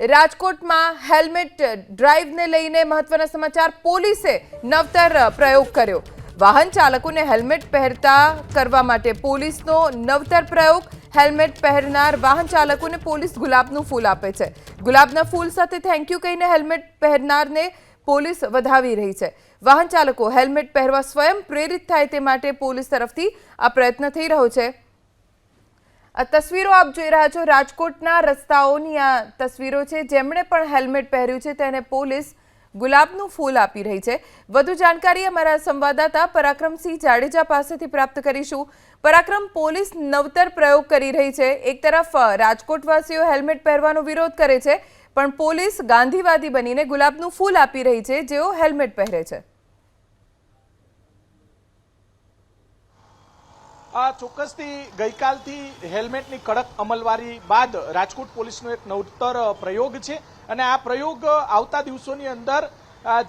રાજકોટમાં હેલ્મેટ ડ્રાઈવને લઈને મહત્વના સમાચાર. પોલીસે નવતર પ્રયોગ કર્યો. વાહન ચાલકોને હેલ્મેટ પહેરતા કરવા માટે પોલીસનો નવતર પ્રયોગ. હેલ્મેટ પહેરનાર વાહન ચાલકોને પોલીસ ગુલાબનું ફૂલ આપે છે. ગુલાબના ફૂલ સાથે થેન્ક યુ કહીને હેલ્મેટ પહેરનારને પોલીસ વધાવી રહી છે. વાહન ચાલકો હેલ્મેટ પહેરવા સ્વયં પ્રેરિત થાય તે માટે પોલીસ તરફથી આ પ્રયત્ન થઈ રહ્યો છે. આ તસવીરો આપ જોઈ રહ્યા છો રાજકોટના રસ્તાઓની આ તસવીરો છે. જેમણે પણ હેલ્મેટ પહેર્યું છે, તેને પોલીસ ગુલાબનું ફૂલ આપી રહી છે. વધુ જાણકારી અમારા સંવાદદાતા પરાક્રમસિંહ જાડેજા પાસેથી પ્રાપ્ત કરીશું. પરાક્રમ પોલીસ નવતર પ્રયોગ કરી રહી છે. એક તરફ રાજકોટવાસીઓ હેલ્મેટ પહેરવાનો વિરોધ કરે છે, પણ પોલીસ ગાંધીવાદી બનીને ગુલાબનું ફૂલ આપી રહી છે. જેઓ હેલ્મેટ પહેરે છે. આ ચોક્કસથી ગઈકાલથી હેલ્મેટની કડક અમલવારી બાદ રાજકોટ પોલીસનો એક નવતર પ્રયોગ છે. અને આ પ્રયોગ આવતા દિવસોની અંદર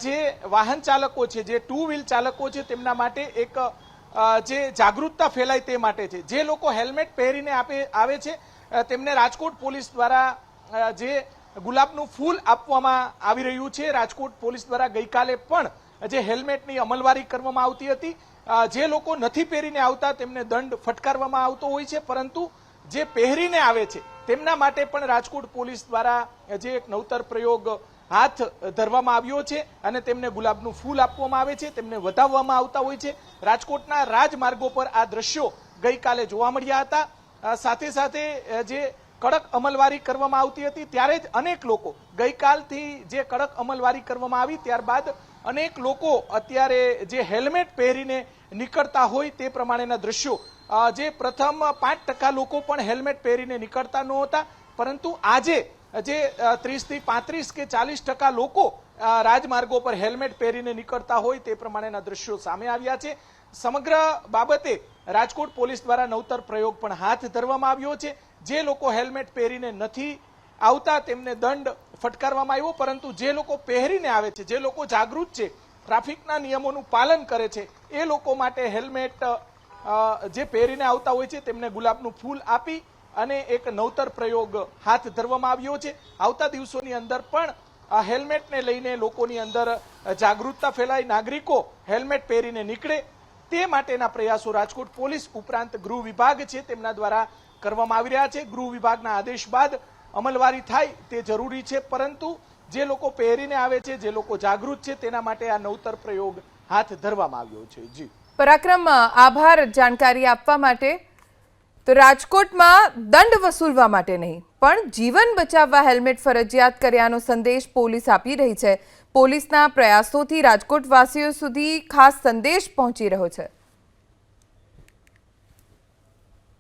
જે વાહન ચાલકો છે, જે ટુ વ્હીલ ચાલકો છે, તેમના માટે એક જે જાગૃતતા ફેલાય તે માટે છે. જે લોકો હેલ્મેટ પહેરીને આપે, આવે છે તેમને રાજકોટ પોલીસ દ્વારા જે ગુલાબનું ફૂલ આપવામાં આવી રહ્યું છે. રાજકોટ પોલીસ દ્વારા ગઈકાલે પણ જે હેલ્મેટની અમલવારી કરવામાં આવતી હતી જે લોકો નથી પહેરીને આવતા તેમને દંડ ફટકારવામાં આવતો હોય છે, પરંતુ જે પહેરીને આવે છે, તેમના માટે પણ રાજકોટ પોલીસ દ્વારા જે એક નવતર પ્રયોગ હાથ ધરવામાં આવ્યો છે અને તેમને ગુલાબનું ફૂલ આપવામાં આવે છે, તેમને વધાવવામાં આવતા હોય છે. રાજકોટના રાજમાર્ગો પર આ દ્રશ્યો ગઈકાલે જોવા મળ્યા હતા. સાથે સાથે, જે કડક અમલવારી કરવામાં આવતી હતી. ત્યારે જ અનેક લોકો, ગઈકાલથી જે કડક અમલવારી કરવામાં આવી, ત્યારબાદ અનેક લોકો અત્યારે જે હેલ્મેટ પહેરીને નીકળતા હોય તે પ્રમાણેના દ્રશ્યો જે પ્રથમ પાંચ ટકા લોકો પણ હેલ્મેટ પહેરીને નીકળતા નહોતા. પરંતુ આજે જે ત્રીસથી પાંત્રીસ કે ચાલીસ ટકા લોકો રાજમાર્ગો પર હેલ્મેટ પહેરીને નીકળતા હોય તે પ્રમાણેના દ્રશ્યો સામે આવ્યા છે. સમગ્ર બાબતે રાજકોટ પોલીસ દ્વારા નવતર પ્રયોગ પણ હાથ ધરવામાં આવ્યો છે. જે લોકો હેલ્મેટ પહેરીને નથી આવતા, તેમને દંડ ફટકારવામાં આવ્યો, પરંતુ જે લોકો પહેરીને આવે છે, જે લોકો જાગૃત છે, ટ્રાફિકના નિયમોનું પાલન કરે છે, એ લોકો માટે હેલ્મેટ જે પહેરીને આવતા હોય છે, તેમને ગુલાબનું ફૂલ આપી અને એક નવતર પ્રયોગ હાથ ધરવામાં આવ્યો છે. આવતા દિવસોની અંદર પણ આ હેલ્મેટને લઈને લોકોની અંદર જાગૃતતા ફેલાય, નાગરિકો હેલ્મેટ પહેરીને નીકળે. તે માટેના પ્રયાસો રાજકોટ પોલીસ ઉપરાંત ગૃહ વિભાગ છે, તેમના દ્વારા કરવામાં આવી રહ્યા છે. ગૃહ વિભાગના આદેશ બાદ અમલવારી થાય તે જરૂરી છે, પરંતુ જે લોકો પહેરીને આવે છે, જે લોકો જાગૃત છે, તેના માટે આ નવતર પ્રયોગ હાથ ધરવામાં આવ્યો છે. જી. પરાક્રમ, આભાર જાણકારી આપવા માટે તો રાજકોટમાં દંડ વસૂલવા માટે નહીં, પણ જીવન બચાવવા હેલ્મેટ ફરજિયાત કર્યાનો સંદેશ પોલીસ આપી રહી છે. પોલીસના પ્રયાસોથી રાજકોટવાસીઓ સુધી ખાસ સંદેશ પહોંચી રહ્યો છે.